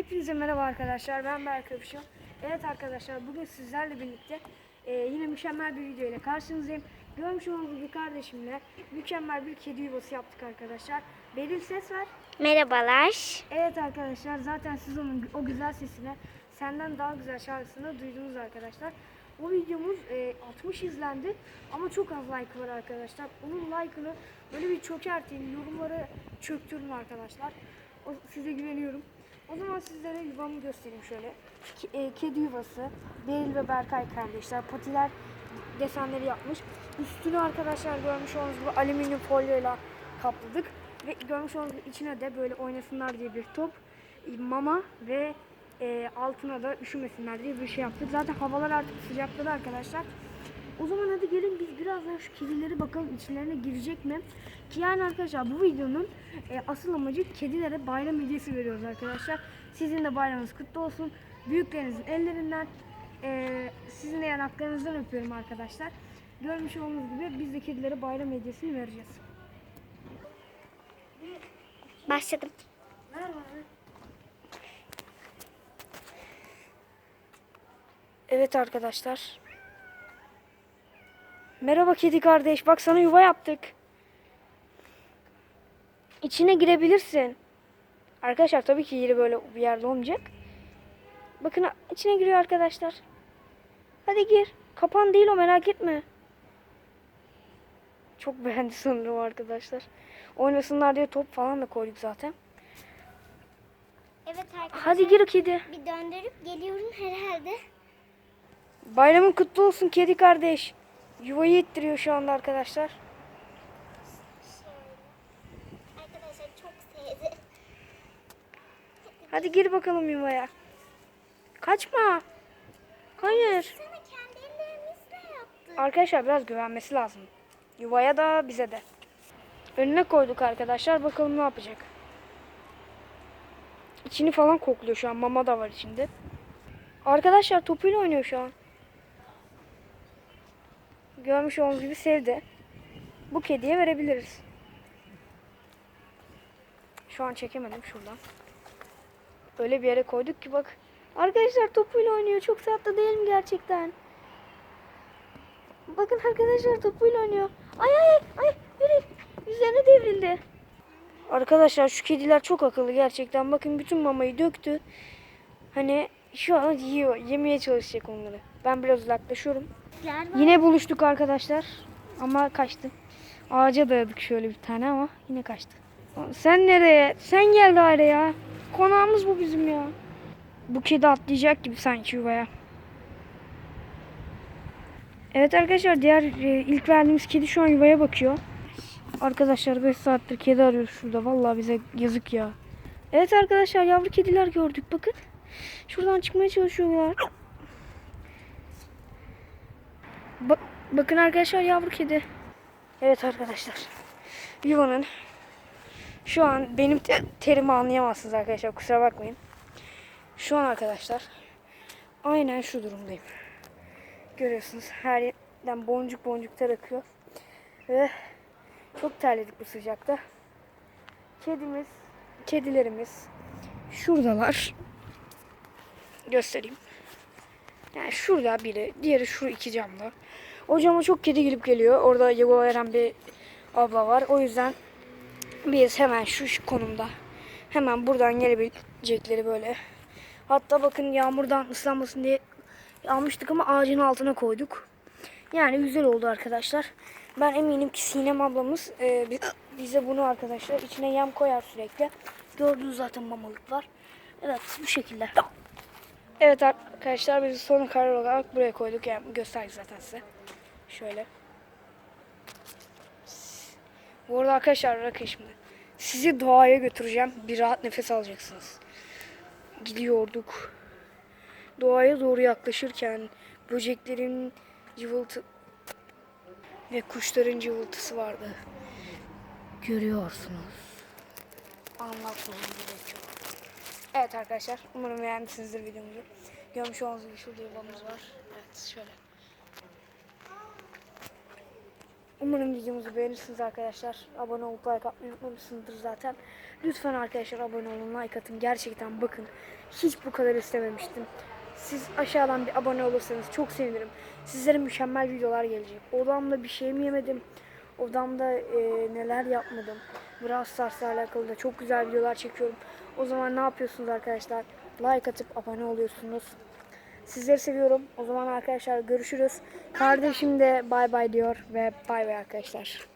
Hepinize merhaba arkadaşlar. Ben Berk Öpüşüm. Evet arkadaşlar bugün sizlerle birlikte e, yine mükemmel bir video ile karşınızdayım. Görmüş olduğunuz gibi kardeşimle mükemmel bir kedi yuvası yaptık arkadaşlar. Beril ses ver. Merhabalar. Evet arkadaşlar zaten siz onun o güzel sesine senden daha güzel şarkısını duydunuz arkadaşlar. O videomuz e, 60 izlendi ama çok az like var arkadaşlar. Onun like'ını böyle bir çökertin, yorumları çöktürün arkadaşlar. O, size güveniyorum. O zaman sizlere yuvamı göstereyim şöyle. Ki- e, kedi yuvası. Beril ve Berkay kardeşler. Patiler desenleri yapmış. Üstünü arkadaşlar görmüş olduğunuz gibi alüminyum folyoyla kapladık. Ve görmüş olduğunuz gibi içine de böyle oynasınlar diye bir top, e, mama ve e, altına da üşümesinler diye bir şey yaptık. Zaten havalar artık sıcakladı arkadaşlar. O zaman hadi gelin biz birazdan şu kedileri bakalım içlerine girecek mi? Ki yani arkadaşlar bu videonun e, asıl amacı kedilere bayram hediyesi veriyoruz arkadaşlar. Sizin de bayramınız kutlu olsun. Büyüklerinizin ellerinden, e, sizin de yanaklarınızdan öpüyorum arkadaşlar. Görmüş olduğunuz gibi biz de kedilere bayram hediyesini vereceğiz. Başladım. Evet arkadaşlar. Merhaba kedi kardeş. Bak sana yuva yaptık. İçine girebilirsin. Arkadaşlar tabii ki yeri böyle bir yerde olmayacak. Bakın içine giriyor arkadaşlar. Hadi gir. Kapan değil o merak etme. Çok beğendi sanırım arkadaşlar. Oynasınlar diye top falan da koyduk zaten. Evet arkadaşlar. Hadi gir kedi. Bir döndürüp geliyorum herhalde. Bayramın kutlu olsun kedi kardeş. Yuvayı ittiriyor şu anda arkadaşlar. Arkadaşlar çok sevdi. Hadi gir bakalım yuvaya. Kaçma. Hayır. Arkadaşlar biraz güvenmesi lazım. Yuvaya da bize de. Önüne koyduk arkadaşlar. Bakalım ne yapacak. İçini falan kokluyor şu an. Mama da var içinde. Arkadaşlar topuyla oynuyor şu an. Görmüş olduğunuz gibi sevdi. Bu kediye verebiliriz. Şu an çekemedim şuradan. Öyle bir yere koyduk ki bak. Arkadaşlar topuyla oynuyor. Çok tatlı değil mi gerçekten? Bakın arkadaşlar topuyla oynuyor. Ay ay ay Beril üzerine devrildi. Arkadaşlar şu kediler çok akıllı gerçekten. Bakın bütün mamayı döktü. Hani şu an yiyor. Yemeye çalışacak onları. Ben biraz uzaklaşıyorum. Yine buluştuk arkadaşlar. Ama kaçtı. Ağaca dayadık şöyle bir tane ama yine kaçtı. Sen nereye? Sen gel daire ya. Konağımız bu bizim ya. Bu kedi atlayacak gibi sanki yuvaya. Evet arkadaşlar diğer e, ilk verdiğimiz kedi şu an yuvaya bakıyor. Arkadaşlar 5 saattir kedi arıyoruz şurada. Vallahi bize yazık ya. Evet arkadaşlar yavru kediler gördük bakın. Şuradan çıkmaya çalışıyorlar. Ba- bakın arkadaşlar yavru kedi. Evet arkadaşlar. Yuvanın şu an benim te- terimi anlayamazsınız arkadaşlar kusura bakmayın. Şu an arkadaşlar aynen şu durumdayım. Görüyorsunuz her yerden boncuk boncuk ter akıyor. Ve çok terledik bu sıcakta. Kedimiz, kedilerimiz şuradalar. Göstereyim. Yani şurada biri, diğeri şu iki camda. O cama çok kedi gelip geliyor. Orada yoga veren bir abla var. O yüzden biz hemen şu, şu konumda hemen buradan gelebilecekleri böyle. Hatta bakın yağmurdan ıslanmasın diye almıştık ama ağacın altına koyduk. Yani güzel oldu arkadaşlar. Ben eminim ki Sinem ablamız e, bi- bize bunu arkadaşlar içine yem koyar sürekli. Gördüğünüz zaten mamalıklar. Evet bu şekilde. Evet arkadaşlar biz son karar olarak buraya koyduk. Yani gösterdik zaten size. Şöyle. Bu arada arkadaşlar bakın şimdi. Sizi doğaya götüreceğim. Bir rahat nefes alacaksınız. Gidiyorduk. Doğaya doğru yaklaşırken böceklerin cıvıltı ve kuşların cıvıltısı vardı. Görüyorsunuz. Anlatmam gerek yok. Evet arkadaşlar umarım beğenmişsinizdir videomuzu. Görmüş olduğunuz gibi şurada yuvamız var. Evet şöyle. Umarım videomuzu beğenirsiniz arkadaşlar. Abone olup like atmayı unutmamışsınızdır zaten. Lütfen arkadaşlar abone olun, like atın. Gerçekten bakın. Hiç bu kadar istememiştim. Siz aşağıdan bir abone olursanız çok sevinirim. Sizlere mükemmel videolar gelecek. Odamda bir şey mi yemedim? Odamda e, neler yapmadım? Brawl Stars'la alakalı da çok güzel videolar çekiyorum. O zaman ne yapıyorsunuz arkadaşlar? Like atıp abone oluyorsunuz. Sizleri seviyorum. O zaman arkadaşlar görüşürüz. Kardeşim de bay bay diyor ve bay bay arkadaşlar.